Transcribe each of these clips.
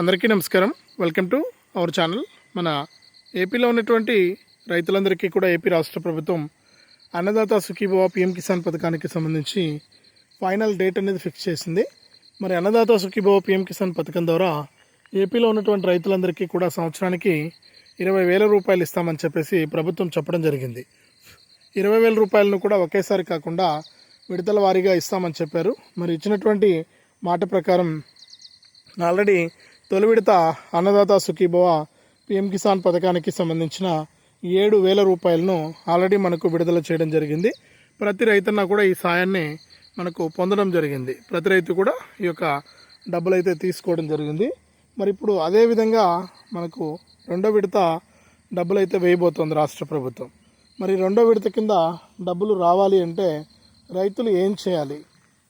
అందరికీ నమస్కారం. Welcome to our channel మన ఏపీలో ఉన్నటువంటి రైతులందరికీ కూడా ఏపీ రాష్ట్ర ప్రభుత్వం అన్నదాత సుఖీభవ పిఎం కిసాన్ పథకానికి సంబంధించి ఫైనల్ డేట్ అనేది ఫిక్స్ చేసింది. మరి అన్నదాత సుఖీభవ పిఎం కిసాన్ పథకం ద్వారా ఏపీలో ఉన్నటువంటి రైతులందరికీ కూడా సంవత్సరానికి ఇరవై వేల రూపాయలు ఇస్తామని చెప్పేసి ప్రభుత్వం చెప్పడం జరిగింది. ఇరవై వేల రూపాయలను కూడా ఒకేసారి కాకుండా విడతల వారీగా ఇస్తామని చెప్పారు. మరి ఇచ్చినటువంటి మాట ప్రకారం ఆల్రెడీ తొలి విడత అన్నదాత సుఖీభవ పిఎం కిసాన్ పథకానికి సంబంధించిన ఏడు వేల రూపాయలను ఆల్రెడీ మనకు విడుదల చేయడం జరిగింది. ప్రతి రైతన్న కూడా ఈ సాయాన్ని మనకు పొందడం జరిగింది. ప్రతి రైతు కూడా ఈ యొక్క డబ్బులు అయితే తీసుకోవడం జరిగింది. మరి ఇప్పుడు అదేవిధంగా మనకు రెండో విడత డబ్బులు అయితే వేయబోతోంది రాష్ట్ర ప్రభుత్వం. మరి రెండో విడత కింద డబ్బులు రావాలి అంటే రైతులు ఏం చేయాలి?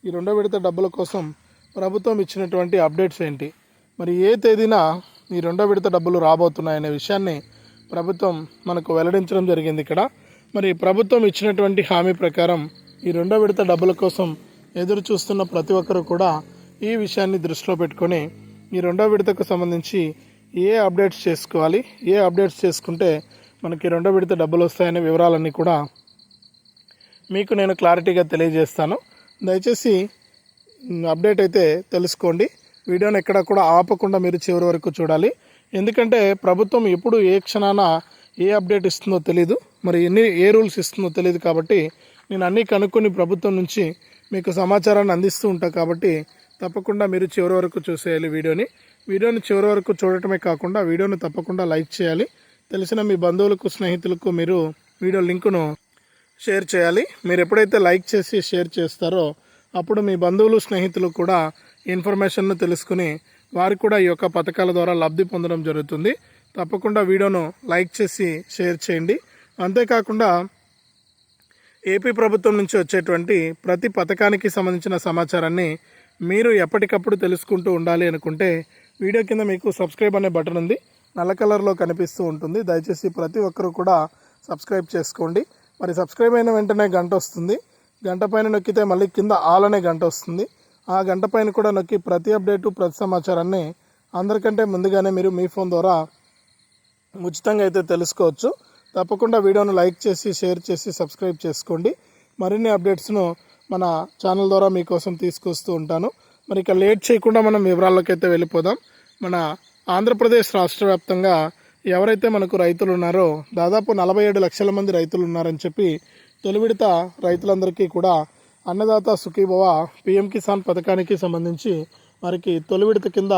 ఈ రెండో విడత డబ్బుల కోసం ప్రభుత్వం ఇచ్చినటువంటి అప్డేట్స్ ఏంటి? మరి ఏ తేదీన ఈ రెండో విడత డబ్బులు రాబోతున్నాయనే విషయాన్ని ప్రభుత్వం మనకు వెల్లడించడం జరిగింది ఇక్కడ. మరి ప్రభుత్వం ఇచ్చినటువంటి హామీ ప్రకారం ఈ రెండో విడత డబ్బుల కోసం ఎదురు చూస్తున్న ప్రతి ఒక్కరూ కూడా ఈ విషయాన్ని దృష్టిలో పెట్టుకొని ఈ రెండో విడతకు సంబంధించి ఏ అప్డేట్స్ చేసుకోవాలి ఏ అప్డేట్స్ చేసుకుంటే మనకి రెండో విడత డబ్బులు వస్తాయనే వివరాలన్నీ కూడా మీకు నేను క్లారిటీగా తెలియజేస్తాను. దయచేసి అప్డేట్ అయితే తెలుసుకోండి. వీడియోని ఎక్కడ కూడా ఆపకుండా మీరు చివరి వరకు చూడాలి. ఎందుకంటే ప్రభుత్వం ఎప్పుడు ఏ క్షణాన ఏ అప్డేట్ ఇస్తుందో తెలియదు మరి ఎన్ని ఏ రూల్స్ ఇస్తుందో తెలియదు కాబట్టి నేను అన్నీ కనుక్కొని ప్రభుత్వం నుంచి మీకు సమాచారాన్ని అందిస్తూ ఉంటా కాబట్టి తప్పకుండా మీరు చివరి వరకు చూసేయాలి వీడియోని. వీడియోని చివరి వరకు చూడటమే కాకుండా వీడియోని తప్పకుండా లైక్ చేయాలి. తెలిసిన మీ బంధువులకు స్నేహితులకు మీరు వీడియో లింకును షేర్ చేయాలి. మీరు ఎప్పుడైతే లైక్ చేసి షేర్ చేస్తారో అప్పుడు మీ బంధువులు స్నేహితులు కూడా ఇన్ఫర్మేషన్ను తెలుసుకుని వారు కూడా ఈ యొక్క పథకాల ద్వారా లబ్ధి పొందడం జరుగుతుంది. తప్పకుండా వీడియోను లైక్ చేసి షేర్ చేయండి. అంతేకాకుండా ఏపీ ప్రభుత్వం నుంచి వచ్చేటువంటి ప్రతి పథకానికి సంబంధించిన సమాచారాన్ని మీరు ఎప్పటికప్పుడు తెలుసుకుంటూ ఉండాలి అనుకుంటే వీడియో కింద మీకు సబ్స్క్రైబ్ అనే బటన్ ఉంది. నల్ల కలర్లో కనిపిస్తూ ఉంటుంది. దయచేసి ప్రతి ఒక్కరూ కూడా సబ్స్క్రైబ్ చేసుకోండి. మరి సబ్స్క్రైబ్ అయిన వెంటనే గంట వస్తుంది. గంట పైన నొక్కితే మళ్ళీ కింద ఆల్ అనే గంట వస్తుంది. ఆ గంట పైన కూడా నొక్కి ప్రతి అప్డేటు ప్రతి సమాచారాన్ని అందరికంటే ముందుగానే మీరు మీ ఫోన్ ద్వారా ఉచితంగా అయితే తెలుసుకోవచ్చు. తప్పకుండా వీడియోను లైక్ చేసి షేర్ చేసి సబ్స్క్రైబ్ చేసుకోండి. మరిన్ని అప్డేట్స్ను మన ఛానల్ ద్వారా మీకోసం తీసుకొస్తూ ఉంటాను. మరి ఇక లేట్ చేయకుండా మనం వివరాల్లోకి అయితే వెళ్ళిపోదాం. మన ఆంధ్రప్రదేశ్ రాష్ట్ర వ్యాప్తంగా ఎవరైతే మనకు రైతులు ఉన్నారో దాదాపు నలభై ఏడు లక్షల మంది రైతులు ఉన్నారని చెప్పి తొలి విడత రైతులందరికీ కూడా అన్నదాత సుఖీభవ పిఎం కిసాన్ పథకానికి సంబంధించి మరికి తొలి విడత కింద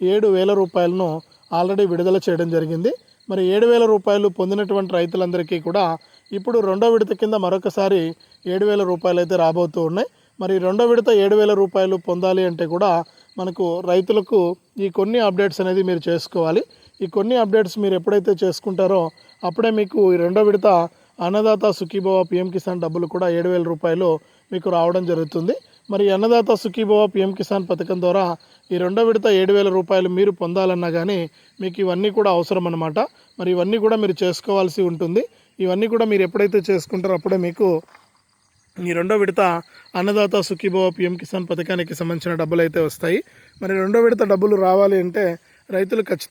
ఏడు వేల రూపాయలను ఆల్రెడీ విడుదల చేయడం జరిగింది. మరి ఏడు వేల రూపాయలు పొందినటువంటి రైతులందరికీ కూడా ఇప్పుడు రెండో విడత కింద మరొకసారి ఏడు వేల రూపాయలు అయితే రాబోతూ ఉన్నాయి. మరి రెండో విడత ఏడు వేల రూపాయలు పొందాలి అంటే కూడా మనకు రైతులకు ఈ కొన్ని అప్డేట్స్ అనేది మీరు చేసుకోవాలి. ఈ కొన్ని అప్డేట్స్ మీరు ఎప్పుడైతే చేసుకుంటారో అప్పుడే మీకు ఈ రెండో విడత అన్నదాత సుఖీభవ పిఎం కిసాన్ డబ్బులు కూడా ఏడు వేల రూపాయలు మీకు రావడం జరుగుతుంది. మరి అన్నదాత సుఖీభవ పిఎం కిసాన్ పథకం ద్వారా ఈ రెండో విడత ఏడు వేల రూపాయలు మీరు పొందాలన్నా కానీ మీకు ఇవన్నీ కూడా అవసరం అన్నమాట. మరి ఇవన్నీ కూడా మీరు చేసుకోవాల్సి ఉంటుంది. ఇవన్నీ కూడా మీరు ఎప్పుడైతే చేసుకుంటారో అప్పుడే మీకు ఈ రెండో విడత అన్నదాత సుఖీభవ పిఎం కిసాన్ పథకానికి సంబంధించిన డబ్బులు అయితే వస్తాయి. మరి రెండో విడత డబ్బులు రావాలి అంటే రైతులు ఖచ్చి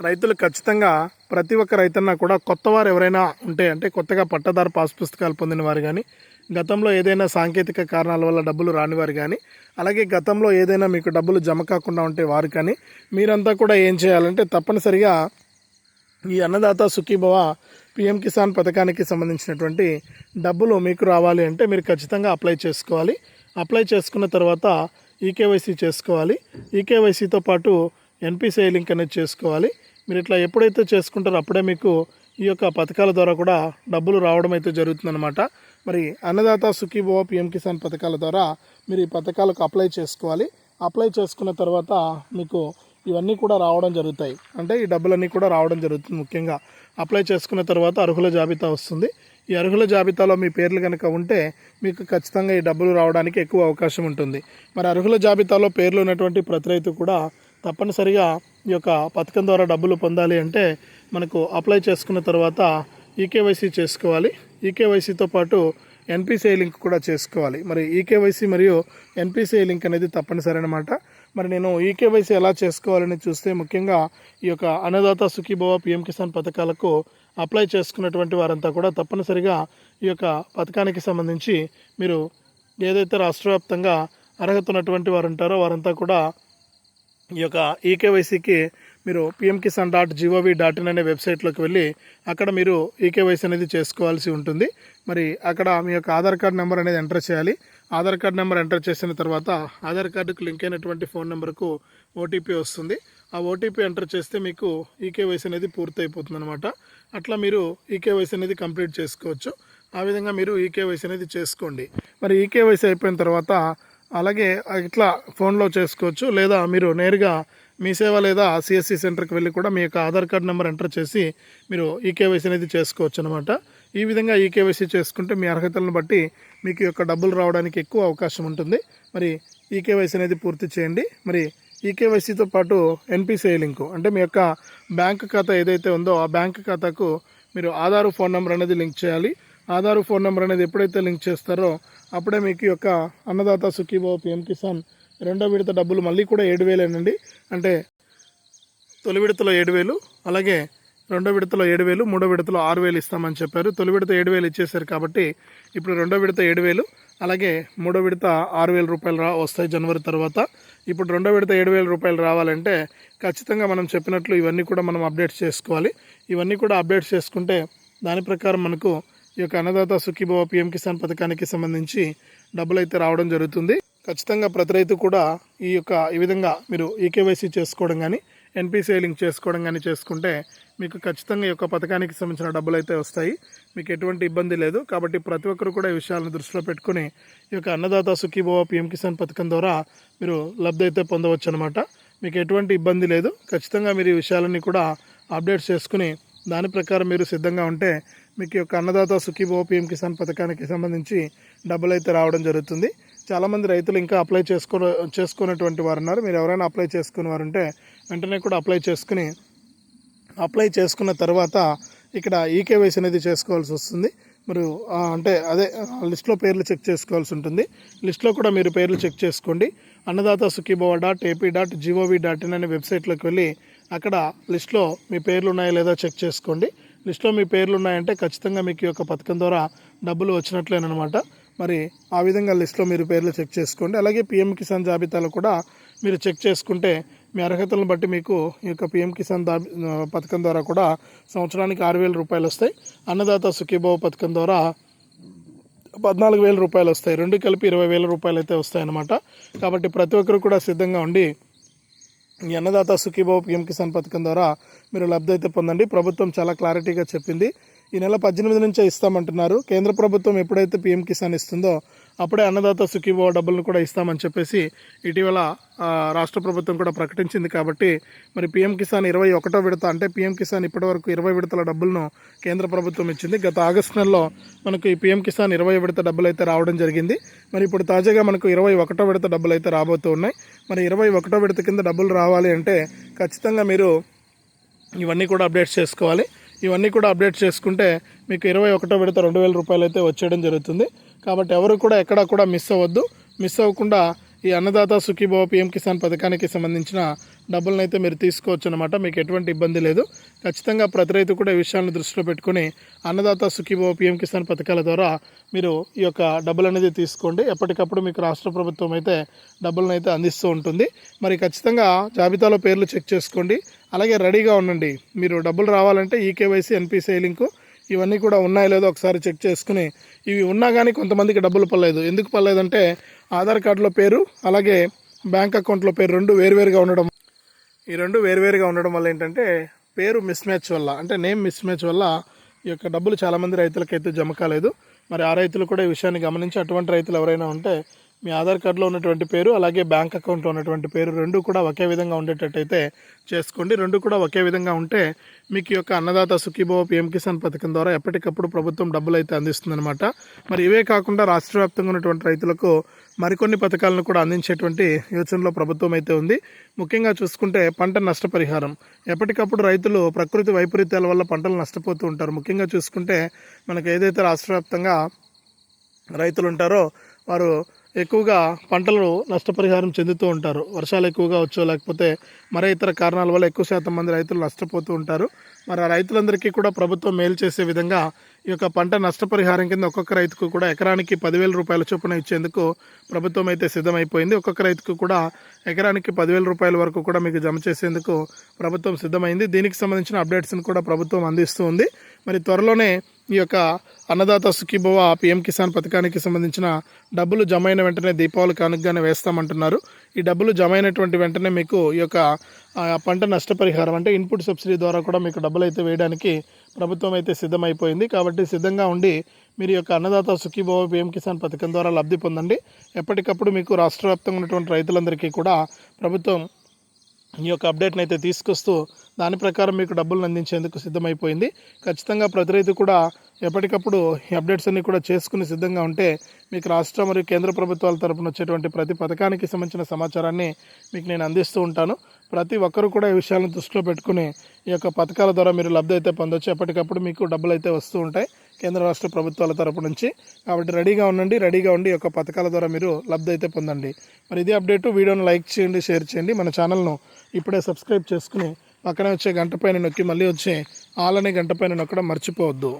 రైతులు ఖచ్చితంగా ప్రతి ఒక్క రైతన్న కూడా కొత్త వారు ఎవరైనా ఉంటే అంటే కొత్తగా పట్టదారు పాస్ పుస్తకాలు పొందిన వారు కానీ గతంలో ఏదైనా సాంకేతిక కారణాల వల్ల డబ్బులు రానివారు కానీ అలాగే గతంలో ఏదైనా మీకు డబ్బులు జమ కాకుండా ఉంటే వారు కానీ మీరంతా కూడా ఏం చేయాలంటే తప్పనిసరిగా ఈ అన్నదాత సుఖీభవ పిఎం కిసాన్ పథకానికి సంబంధించినటువంటి డబ్బులు మీకు రావాలి అంటే మీరు ఖచ్చితంగా అప్లై చేసుకోవాలి. అప్లై చేసుకున్న తర్వాత ఈకేవైసీ చేసుకోవాలి. ఈకేవైసీతో పాటు ఎన్పిసిఐ లింక్ అనేది చేసుకోవాలి. మీరు ఇట్లా ఎప్పుడైతే చేసుకుంటారో అప్పుడే మీకు ఈ యొక్క పథకాల ద్వారా కూడా డబ్బులు రావడం అయితే జరుగుతుందన్నమాట. మరి అన్నదాత సుఖీభవ పిఎం కిసాన్ పథకాల ద్వారా మీరు ఈ పథకాలకు అప్లై చేసుకోవాలి. అప్లై చేసుకున్న తర్వాత మీకు ఇవన్నీ కూడా రావడం జరుగుతాయి. అంటే ఈ డబ్బులన్నీ కూడా రావడం జరుగుతుంది ముఖ్యంగా. అప్లై చేసుకున్న తర్వాత అర్హుల జాబితా వస్తుంది. ఈ అర్హుల జాబితాలో మీ పేర్లు కనుక ఉంటే మీకు ఖచ్చితంగా ఈ డబ్బులు రావడానికి ఎక్కువ అవకాశం ఉంటుంది. మరి అర్హుల జాబితాలో పేర్లు ఉన్నటువంటి ప్రతి రైతు కూడా తప్పనిసరిగా ఈ యొక్క పథకం ద్వారా డబ్బులు పొందాలి అంటే మనకు అప్లై చేసుకున్న తర్వాత ఈకేవైసీ చేసుకోవాలి. ఈకేవైసీతో పాటు ఎన్పిసిఐ లింక్ కూడా చేసుకోవాలి. మరి ఈకేవైసీ మరియు ఎన్పిసిఐ లింక్ అనేది తప్పనిసరి అనమాట మరి నేను ఈకేవైసీ ఎలా చేసుకోవాలని చూస్తే ముఖ్యంగా ఈ యొక్క అన్నదాత సుఖీభవ పిఎం కిసాన్ పథకాలకు అప్లై చేసుకున్నటువంటి వారంతా కూడా తప్పనిసరిగా ఈ యొక్క పథకానికి సంబంధించి మీరు ఏదైతే రాష్ట్ర వ్యాప్తంగా అర్హత ఉన్నటువంటి వారు ఉంటారో వారంతా కూడా ఈ యొక్క ఈకేవైసీకి మీరు PM Kisan dot G O V dot in అనే వెబ్సైట్లోకి వెళ్ళి అక్కడ మీరు ఈకేవైసీ అనేది చేసుకోవాల్సి ఉంటుంది. మరి అక్కడ మీ యొక్క ఆధార్ కార్డ్ నెంబర్ అనేది ఎంటర్ చేయాలి. ఆధార్ కార్డ్ నెంబర్ ఎంటర్ చేసిన తర్వాత ఆధార్ కార్డుకు లింక్ అయినటువంటి ఫోన్ నెంబర్కు ఓటీపీ వస్తుంది. ఆ ఓటీపీ ఎంటర్ చేస్తే మీకు ఈకేవైసీ అనేది పూర్తి అయిపోతుంది అనమాట అట్లా మీరు ఈకేవైసీ అనేది కంప్లీట్ చేసుకోవచ్చు. ఆ విధంగా మీరు ఈకేవైసీ అనేది చేసుకోండి. మరి ఈకేవైసీ అయిపోయిన తర్వాత అలాగే ఇట్లా ఫోన్లో చేసుకోవచ్చు. లేదా మీరు నేరుగా మీ సేవ లేదా సిఎస్సి సెంటర్కి వెళ్ళి కూడా మీ యొక్క ఆధార్ కార్డ్ నెంబర్ ఎంటర్ చేసి మీరు ఈకేవైసీ అనేది చేసుకోవచ్చు అనమాట ఈ విధంగా ఈకేవైసీ చేసుకుంటే మీ అర్హతలను బట్టి మీకు యొక్క డబ్బులు రావడానికి ఎక్కువ అవకాశం ఉంటుంది. మరి ఈకేవైసీ అనేది పూర్తి చేయండి. మరి ఈకేవైసీతో పాటు ఎన్పిసిఐ లింకు అంటే మీ యొక్క బ్యాంక్ ఖాతా ఏదైతే ఉందో ఆ బ్యాంక్ ఖాతాకు మీరు ఆధార్ ఫోన్ నెంబర్ అనేది లింక్ చేయాలి. ఆధార్ ఫోన్ నెంబర్ అనేది ఎప్పుడైతే లింక్ చేస్తారో అప్పుడే మీకు యొక్క అన్నదాత సుఖీభావ పిఎం కిసాన్ రెండో విడత డబ్బులు మళ్ళీ కూడా ఏడు వేలేనండి. అంటే తొలి విడతలో ఏడు వేలు అలాగే రెండో విడతలో ఏడు వేలు మూడో విడతలో ఆరు వేలు ఇస్తామని చెప్పారు. తొలి విడత ఏడు వేలు ఇచ్చేసారు కాబట్టి ఇప్పుడు రెండో విడత ఏడు వేలు అలాగే మూడో విడత ఆరు వేల రూపాయలు రా వస్తాయి జనవరి తర్వాత. ఇప్పుడు రెండో విడత ఏడు వేల రూపాయలు రావాలంటే ఖచ్చితంగా మనం చెప్పినట్లు ఇవన్నీ కూడా మనం అప్డేట్ చేసుకోవాలి. ఇవన్నీ కూడా అప్డేట్ చేసుకుంటే దాని ప్రకారం మనకు ఈ యొక్క అన్నదాత సుఖీభవ పిఎం కిసాన్ పథకానికి సంబంధించి డబ్బులు అయితే రావడం జరుగుతుంది. ఖచ్చితంగా ప్రతి రైతు కూడా ఈ యొక్క ఈ విధంగా మీరు ఈకేవైసీ చేసుకోవడం కానీ ఎన్పిసిఐ లింక్ చేసుకోవడం కానీ చేసుకుంటే మీకు ఖచ్చితంగా ఈ యొక్క పథకానికి సంబంధించిన డబ్బులు అయితే వస్తాయి. మీకు ఎటువంటి ఇబ్బంది లేదు. కాబట్టి ప్రతి ఒక్కరు కూడా ఈ విషయాలను దృష్టిలో పెట్టుకుని ఈ యొక్క అన్నదాత సుఖీభవ పిఎం కిసాన్ పథకం ద్వారా మీరు లబ్ధి అయితే పొందవచ్చు అనమాట మీకు ఎటువంటి ఇబ్బంది లేదు. ఖచ్చితంగా మీరు ఈ విషయాలన్నీ కూడా అప్డేట్ చేసుకుని దాని ప్రకారం మీరు సిద్ధంగా ఉంటే మీకు ఈ యొక్క అన్నదాత సుఖీభవ పిఎం కిసాన్ పథకానికి సంబంధించి డబ్బులు అయితే రావడం జరుగుతుంది. చాలామంది రైతులు ఇంకా అప్లై చేసుకో చేసుకున్నటువంటి వారు ఉన్నారు. మీరు ఎవరైనా అప్లై చేసుకునే వారు ఉంటే వెంటనే కూడా అప్లై చేసుకుని అప్లై చేసుకున్న తర్వాత ఇక్కడ ఈకేవైసీ అనేది చేసుకోవాల్సి వస్తుంది. మీరు అంటే అదే లిస్ట్లో పేర్లు చెక్ చేసుకోవాల్సి ఉంటుంది. లిస్ట్లో కూడా మీరు పేర్లు చెక్ చేసుకోండి. Annadata Sukhibhava dot AP dot G O V dot in అనే వెబ్సైట్లోకి వెళ్ళి అక్కడ లిస్ట్లో మీ పేర్లు ఉన్నాయో లేదో చెక్ చేసుకోండి. లిస్ట్లో మీ పేర్లు ఉన్నాయంటే ఖచ్చితంగా మీకు ఈ యొక్క పథకం ద్వారా డబ్బులు వచ్చినట్లేనమాట మరి ఆ విధంగా లిస్ట్లో మీరు పేర్లు చెక్ చేసుకోండి. అలాగే పిఎం కిసాన్ జాబితాలో కూడా మీరు చెక్ చేసుకుంటే మీ అర్హతలను బట్టి మీకు ఈ యొక్క పిఎం కిసాన్ దా పథకం ద్వారా కూడా సంవత్సరానికి ఆరు వేల రూపాయలు వస్తాయి. అన్నదాత సుఖీభావ పథకం ద్వారా పద్నాలుగు వేల రూపాయలు వస్తాయి. రెండు కలిపి ఇరవై వేల రూపాయలు అయితే వస్తాయన్నమాట కాబట్టి ప్రతి ఒక్కరు కూడా సిద్ధంగా ఉండి ఈ అన్నదాత సుఖీభావ పిఎం కిసాన్ పథకం ద్వారా మీరు లబ్ధి అయితే పొందండి. ప్రభుత్వం చాలా క్లారిటీగా చెప్పింది. ఈ నెల పద్దెనిమిది నుంచే ఇస్తామంటున్నారు. కేంద్ర ప్రభుత్వం ఎప్పుడైతే పిఎం కిసాన్ ఇస్తుందో అప్పుడే అన్నదాత సుఖీభో డబ్బులను కూడా ఇస్తామని చెప్పేసి ఇటీవల రాష్ట్ర ప్రభుత్వం కూడా ప్రకటించింది కాబట్టి మరి పిఎం కిసాన్ ఇరవై ఒకటో విడత అంటే పిఎం కిసాన్ ఇప్పటివరకు ఇరవై విడతల డబ్బులను కేంద్ర ప్రభుత్వం ఇచ్చింది. గత ఆగస్టు నెలలో మనకు ఈ పిఎం కిసాన్ ఇరవై విడత డబ్బులు అయితే రావడం జరిగింది. మరి ఇప్పుడు తాజాగా మనకు ఇరవై ఒకటో విడత డబ్బులు అయితే రాబోతూ ఉన్నాయి. మరి ఇరవై ఒకటో విడత కింద డబ్బులు రావాలి అంటే ఖచ్చితంగా మీరు ఇవన్నీ కూడా అప్డేట్ చేసుకోవాలి. ఇవన్నీ కూడా అప్డేట్ చేసుకుంటే మీకు ఇరవై ఒకటో విడత రెండు వేల రూపాయలు అయితే వచ్చేయడం జరుగుతుంది. కాబట్టి ఎవరు కూడా ఎక్కడా కూడా మిస్ అవ్వద్దు. మిస్ అవ్వకుండా ఈ అన్నదాత సుఖీభావ పిఎం కిసాన్ పథకానికి సంబంధించిన డబ్బులను అయితే మీరు తీసుకోవచ్చు అనమాట మీకు ఎటువంటి ఇబ్బంది లేదు. ఖచ్చితంగా ప్రతి రైతు కూడా ఈ విషయాలను దృష్టిలో పెట్టుకుని అన్నదాత సుఖీభావ పిఎం కిసాన్ పథకాల ద్వారా మీరు ఈ యొక్క డబ్బులు అనేది తీసుకోండి. ఎప్పటికప్పుడు మీకు రాష్ట్ర ప్రభుత్వం అయితే డబ్బులను అయితే అందిస్తూ ఉంటుంది. మరి ఖచ్చితంగా జాబితాలో పేర్లు చెక్ చేసుకోండి. అలాగే రెడీగా ఉండండి. మీరు డబ్బులు రావాలంటే ఈకేవైసీ ఎన్పిసిఐ లింకు ఇవన్నీ కూడా ఉన్నాయో లేదో ఒకసారి చెక్ చేసుకుని ఇవి ఉన్నా కానీ కొంతమందికి డబ్బులు పర్లేదు ఎందుకు పర్లేదంటే ఆధార్ కార్డులో పేరు అలాగే బ్యాంక్ అకౌంట్లో పేరు రెండు వేరువేరుగా ఉండడం ఈ రెండు వేరువేరుగా ఉండడం వల్ల ఏంటంటే పేరు మిస్ మ్యాచ్ వల్ల అంటే నేమ్ మిస్ మ్యాచ్ వల్ల ఈ యొక్క డబ్బులు చాలామంది రైతులకైతే జమ కాలేదు. మరి ఆ రైతులు కూడా ఈ విషయాన్ని గమనించి అటువంటి రైతులు ఎవరైనా ఉంటే మీ ఆధార్ కార్డులో ఉన్నటువంటి పేరు అలాగే బ్యాంక్ అకౌంట్లో ఉన్నటువంటి పేరు రెండు కూడా ఒకే విధంగా ఉండేటట్టయితే చేసుకోండి. రెండు కూడా ఒకే విధంగా ఉంటే మీకు యొక్క అన్నదాత సుఖీభవ పిఎం కిసాన్ పథకం ద్వారా ఎప్పటికప్పుడు ప్రభుత్వం డబ్బులు అయితే అందిస్తుందన్నమాట. మరి ఇవే కాకుండా రాష్ట్ర వ్యాప్తంగా ఉన్నటువంటి రైతులకు మరికొన్ని పథకాలను కూడా అందించేటువంటి యోచనలో ప్రభుత్వం అయితే ఉంది. ముఖ్యంగా చూసుకుంటే పంట నష్టపరిహారం. ఎప్పటికప్పుడు రైతులు ప్రకృతి వైపరీత్యాల వల్ల పంటలు నష్టపోతూ ఉంటారు. ముఖ్యంగా చూసుకుంటే మనకు ఏదైతే రాష్ట్ర వ్యాప్తంగా రైతులు ఉంటారో వారు ఎక్కువగా పంటలు నష్టపరిహారం చెందుతూ ఉంటారు. వర్షాలు ఎక్కువగా వచ్చో లేకపోతే మరే ఇతర కారణాల వల్ల ఎక్కువ శాతం మంది రైతులు నష్టపోతూ ఉంటారు. మరి ఆ రైతులందరికీ కూడా ప్రభుత్వం మేలు చేసే విధంగా ఈ యొక్క పంట నష్టపరిహారం కింద ఒక్కొక్క రైతుకు కూడా ఎకరానికి పదివేల రూపాయల చొప్పున ఇచ్చేందుకు ప్రభుత్వం అయితే సిద్ధమైపోయింది. ఒక్కొక్క రైతుకు కూడా ఎకరానికి పదివేల రూపాయల వరకు కూడా మీకు జమ చేసేందుకు ప్రభుత్వం సిద్ధమైంది. దీనికి సంబంధించిన అప్డేట్స్ని కూడా ప్రభుత్వం అందిస్తుంది మరి త్వరలోనే ఈ యొక్క అన్నదాత సుఖీభవ పిఎం కిసాన్ పథకానికి సంబంధించిన డబ్బులు జమ అయిన వెంటనే దీపావళి కానుకగానే వేస్తామంటున్నారు. ఈ డబ్బులు జమ అయినటువంటి వెంటనే మీకు ఈ యొక్క పంట నష్టపరిహారం అంటే ఇన్పుట్ సబ్సిడీ ద్వారా కూడా మీకు డబ్బులు అయితే వేయడానికి ప్రభుత్వం అయితే సిద్ధమైపోయింది. కాబట్టి సిద్ధంగా ఉండి మీరు ఈ యొక్క అన్నదాత సుఖీభవ పిఎం కిసాన్ పథకం ద్వారా లబ్ధి పొందండి. ఎప్పటికప్పుడు మీకు రాష్ట్ర వ్యాప్తంగా ఉన్నటువంటి రైతులందరికీ కూడా ప్రభుత్వం ఈ యొక్క అప్డేట్ని అయితే తీసుకొస్తూ దాని ప్రకారం మీకు డబ్బులను అందించేందుకు సిద్ధమైపోయింది. ఖచ్చితంగా ప్రతి రైతు కూడా ఎప్పటికప్పుడు ఈ అప్డేట్స్ అన్ని కూడా చేసుకుని సిద్ధంగా ఉంటే మీకు రాష్ట్ర మరియు కేంద్ర ప్రభుత్వాల తరపున వచ్చేటువంటి ప్రతి పథకానికి సంబంధించిన సమాచారాన్ని మీకు నేను అందిస్తూ ఉంటాను. ప్రతి ఒక్కరు కూడా ఈ విషయాలను దృష్టిలో పెట్టుకుని ఈ యొక్క పథకాల ద్వారా మీరు లబ్ధి అయితే పొందొచ్చు. ఎప్పటికప్పుడు మీకు డబ్బులు అయితే వస్తూ ఉంటాయి కేంద్ర రాష్ట్ర ప్రభుత్వాల తరపు నుంచి. కాబట్టి రెడీగా ఉండండి రెడీగా ఉండి ఈ యొక్క పథకాల ద్వారా మీరు లబ్ధి అయితే పొందండి. మరి ఇదే అప్డేట్. వీడియోను లైక్ చేయండి షేర్ చేయండి. మన ఛానల్ను ఇప్పుడే సబ్స్క్రైబ్ చేసుకుని పక్కన వచ్చే గంట పైన నొక్కి మళ్ళీ వచ్చే ఆల్ గంట పైన నొక్కడం మర్చిపోవద్దు.